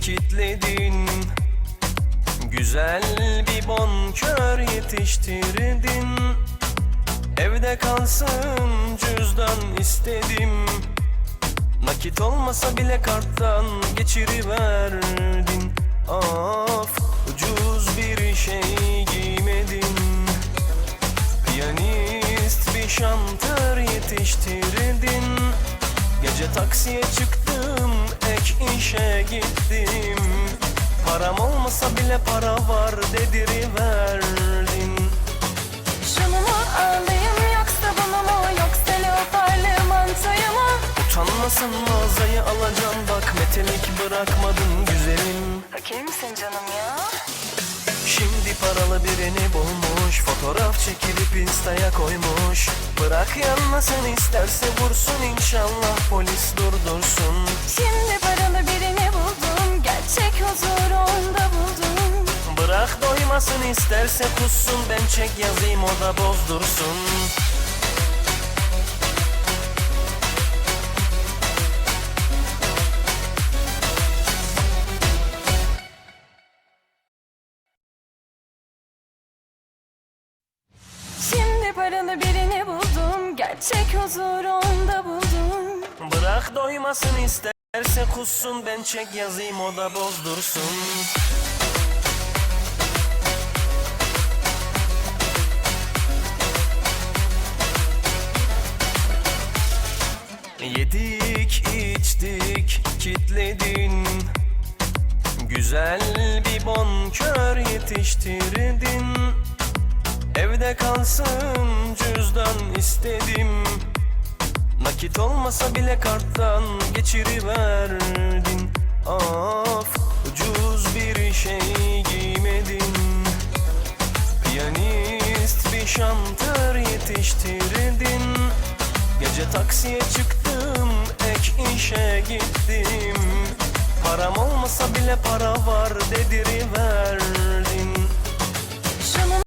kitledin. Güzel bir bonkör yetiştirdin. Evde kalsın cüzdan istedim. Nakit olmasa bile karttan geçiriverdin. Of ucuz bir şey giymedin. Piyanist bir şantör yetiştirdin. Gece taksiye çıktım ek işe gittim. Param olmasa bile para var dediriverdin Şunu mu alayım yoksa bunu mu Yoksa leoparlı mantıyı mı Utanmasın mağazayı alacağım bak metelik bırakmadın güzelim. Fakir misin canım ya? Şimdi paralı birini bulmuş Fotoğraf çekilip instaya koymuş. Bırak yanmasın isterse vursun inşallah polis durdursun. Şimdi Bırak doymasın isterse kussun. Ben çek yazayım o da bozdursun. Şimdi paralı birini buldum. Gerçek huzuru onda buldum. Bırak doymasın isterse kussun. Ben çek yazayım o da bozdursun Yedik içtik kitledin. Güzel bir bonkör yetiştirdin. Evde kalsın cüzdan istedim. Nakit olmasa bile karttan geçiriverdin. Of ucuz bir şey giymedin. Piyanist bir şantör yetiştirdin. Gece taksiye işe gittim. Param olmasa bile para var dediriverdin